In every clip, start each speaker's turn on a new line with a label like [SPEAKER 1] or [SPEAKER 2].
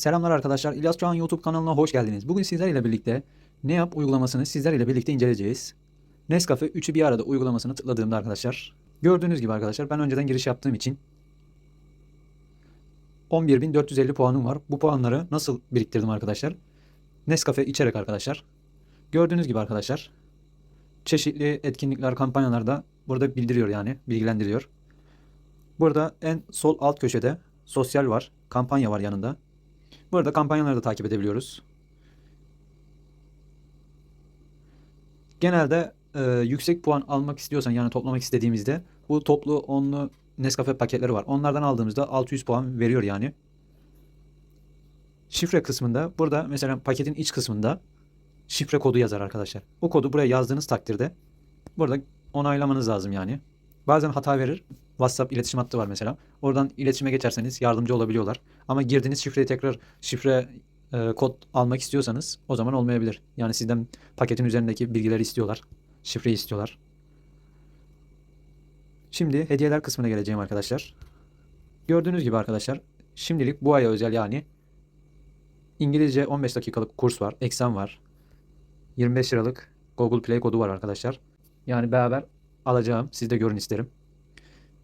[SPEAKER 1] Selamlar arkadaşlar. İlyas Çağan YouTube kanalına hoş geldiniz. Bugün sizler ile birlikte Ne Yap uygulamasını sizler ile birlikte inceleyeceğiz. Nescafe 3'ü bir arada uygulamasını tıkladığımda arkadaşlar gördüğünüz gibi arkadaşlar ben önceden giriş yaptığım için 11.450 puanım var. Bu puanları nasıl biriktirdim arkadaşlar? Nescafe içerek arkadaşlar. Gördüğünüz gibi arkadaşlar çeşitli etkinlikler, kampanyalarda burada bildiriyor yani bilgilendiriyor. Burada en sol alt köşede sosyal var, kampanya var yanında. Burada kampanyaları da takip edebiliyoruz. Genelde e, yüksek puan almak istiyorsan yani toplamak istediğimizde bu toplu onlu Nescafe paketleri var. Onlardan aldığımızda 600 puan veriyor yani. Şifre kısmında burada mesela paketin iç kısmında şifre kodu yazar arkadaşlar. O kodu buraya yazdığınız takdirde burada onaylamanız lazım yani. Bazen hata verir. WhatsApp iletişim hattı var mesela. Oradan iletişime geçerseniz yardımcı olabiliyorlar. Ama girdiğiniz şifreyi tekrar şifre e, kod almak istiyorsanız o zaman olmayabilir. Yani sizden paketin üzerindeki bilgileri istiyorlar. Şifreyi istiyorlar. Şimdi hediyeler kısmına geleceğim arkadaşlar. Gördüğünüz gibi arkadaşlar şimdilik bu aya özel yani İngilizce 15 dakikalık kurs var. Eksen var. 25 liralık Google Play kodu var arkadaşlar. Yani beraber alacağım. Siz de görün isterim.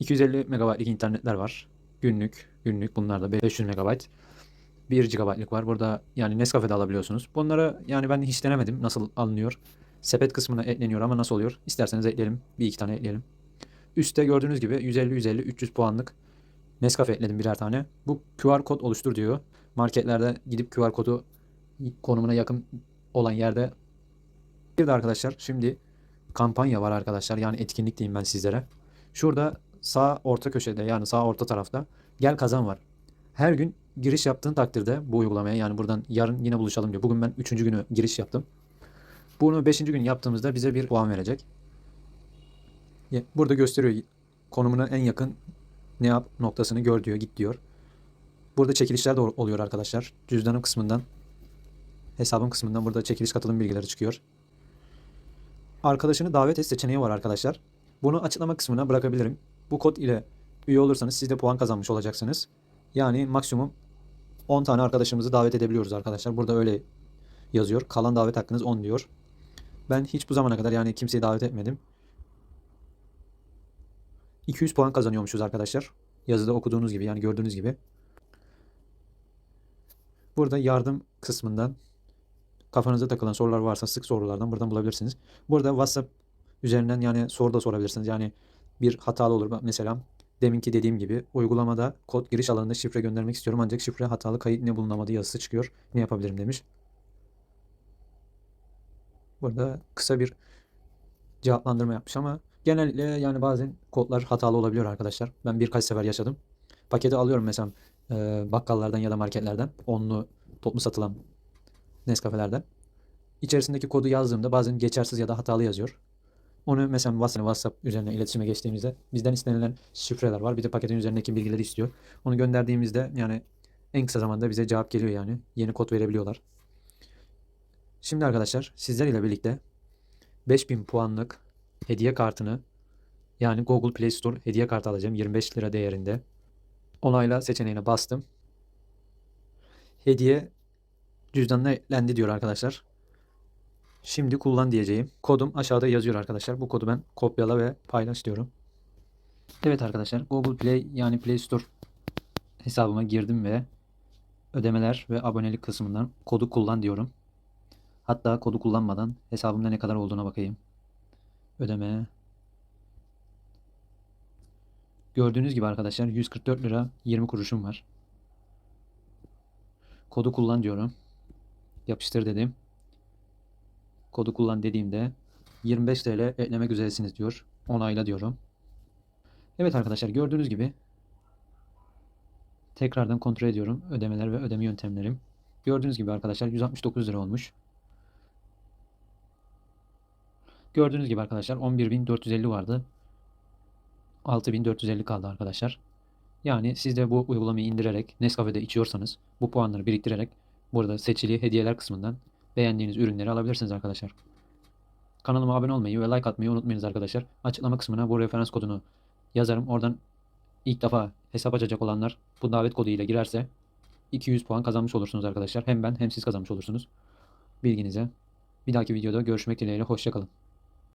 [SPEAKER 1] 250 MB'lik internetler var. Günlük, günlük bunlar da 500 MB. 1 GB'lık var. Burada yani Nescafe'de alabiliyorsunuz. Bunları yani ben hiç denemedim nasıl alınıyor. Sepet kısmına ekleniyor ama nasıl oluyor? İsterseniz ekleyelim. Bir iki tane ekleyelim. Üstte gördüğünüz gibi 150 150 300 puanlık Nescafe ekledim birer tane. Bu QR kod oluştur diyor. Marketlerde gidip QR kodu konumuna yakın olan yerde bir de arkadaşlar şimdi kampanya var arkadaşlar. Yani etkinlik diyeyim ben sizlere. Şurada sağ orta köşede yani sağ orta tarafta gel kazan var. Her gün giriş yaptığın takdirde bu uygulamaya yani buradan yarın yine buluşalım diyor. Bugün ben 3. günü giriş yaptım. Bunu 5. gün yaptığımızda bize bir puan verecek. Burada gösteriyor konumuna en yakın ne yap noktasını gör diyor git diyor. Burada çekilişler de ol- oluyor arkadaşlar. Cüzdanım kısmından hesabım kısmından burada çekiliş katılım bilgileri çıkıyor. Arkadaşını davet et seçeneği var arkadaşlar. Bunu açıklama kısmına bırakabilirim. Bu kod ile üye olursanız siz de puan kazanmış olacaksınız. Yani maksimum 10 tane arkadaşımızı davet edebiliyoruz arkadaşlar. Burada öyle yazıyor. Kalan davet hakkınız 10 diyor. Ben hiç bu zamana kadar yani kimseyi davet etmedim. 200 puan kazanıyormuşuz arkadaşlar. Yazıda okuduğunuz gibi yani gördüğünüz gibi. Burada yardım kısmından kafanıza takılan sorular varsa sık sorulardan buradan bulabilirsiniz. Burada WhatsApp üzerinden yani soru da sorabilirsiniz. Yani bir hatalı olur. Mesela deminki dediğim gibi uygulamada kod giriş alanında şifre göndermek istiyorum ancak şifre hatalı kayıt ne bulunamadı yazısı çıkıyor. Ne yapabilirim demiş. Burada kısa bir cevaplandırma yapmış ama genellikle yani bazen kodlar hatalı olabiliyor arkadaşlar. Ben birkaç sefer yaşadım. Paketi alıyorum mesela e, bakkallardan ya da marketlerden. Onlu toplu satılan Nescafe'lerden. İçerisindeki kodu yazdığımda bazen geçersiz ya da hatalı yazıyor. Onu mesela WhatsApp, WhatsApp üzerine iletişime geçtiğimizde bizden istenilen şifreler var. Bir de paketin üzerindeki bilgileri istiyor. Onu gönderdiğimizde yani en kısa zamanda bize cevap geliyor yani. Yeni kod verebiliyorlar. Şimdi arkadaşlar sizler ile birlikte 5000 puanlık hediye kartını yani Google Play Store hediye kartı alacağım 25 lira değerinde. Onayla seçeneğine bastım. Hediye cüzdanına eklendi diyor arkadaşlar. Şimdi kullan diyeceğim. Kodum aşağıda yazıyor arkadaşlar. Bu kodu ben kopyala ve paylaş diyorum. Evet arkadaşlar Google Play yani Play Store hesabıma girdim ve ödemeler ve abonelik kısmından kodu kullan diyorum. Hatta kodu kullanmadan hesabımda ne kadar olduğuna bakayım. Ödeme. Gördüğünüz gibi arkadaşlar 144 lira 20 kuruşum var. Kodu kullan diyorum. Yapıştır dedim. Kodu kullan dediğimde 25 TL eklemek üzeresiniz diyor. Onayla diyorum. Evet arkadaşlar gördüğünüz gibi tekrardan kontrol ediyorum ödemeler ve ödeme yöntemlerim. Gördüğünüz gibi arkadaşlar 169 lira olmuş. Gördüğünüz gibi arkadaşlar 11.450 vardı. 6.450 kaldı arkadaşlar. Yani siz de bu uygulamayı indirerek Nescafe'de içiyorsanız bu puanları biriktirerek burada seçili hediyeler kısmından beğendiğiniz ürünleri alabilirsiniz arkadaşlar. Kanalıma abone olmayı ve like atmayı unutmayınız arkadaşlar. Açıklama kısmına bu referans kodunu yazarım. Oradan ilk defa hesap açacak olanlar bu davet kodu ile girerse 200 puan kazanmış olursunuz arkadaşlar. Hem ben hem siz kazanmış olursunuz. Bilginize. Bir dahaki videoda görüşmek dileğiyle. Hoşçakalın.